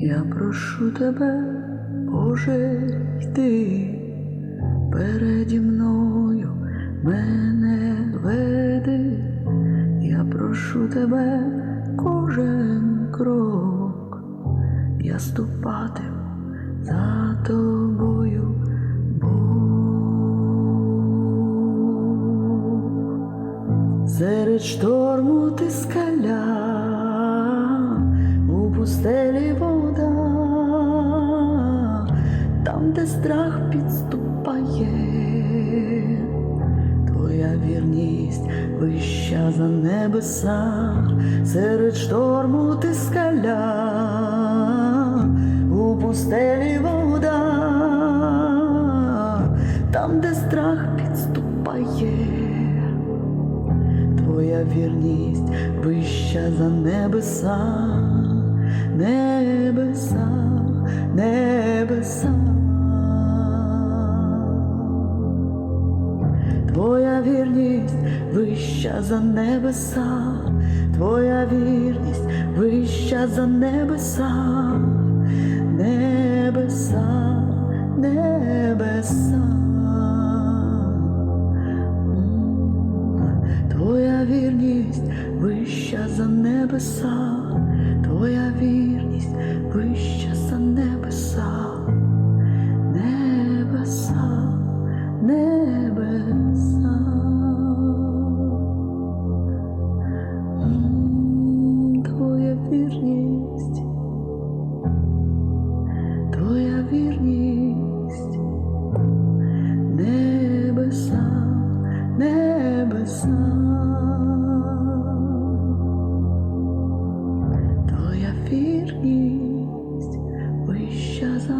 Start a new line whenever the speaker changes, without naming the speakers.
Я прошу тебе, Боже, йди переді мною мене веди, я прошу тебе кожен крок, я ступатиму за тобою, Бог. Серед шторму ти скаля, у пустелі там, де страх підступає, твоя вірність вища за небеса, серед шторму ти скаля, у пустелі вода, там, де страх підступає. Твоя вірність вища за небеса, небеса, небеса. Твоя вірність вища за небеса, Твоя вірність вища за небеса, небеса, небеса. Твоя вірність вища за небеса, Твоя вірність вища за небеса. Твоя вірність, твоя вірність, твоя вірність вища за.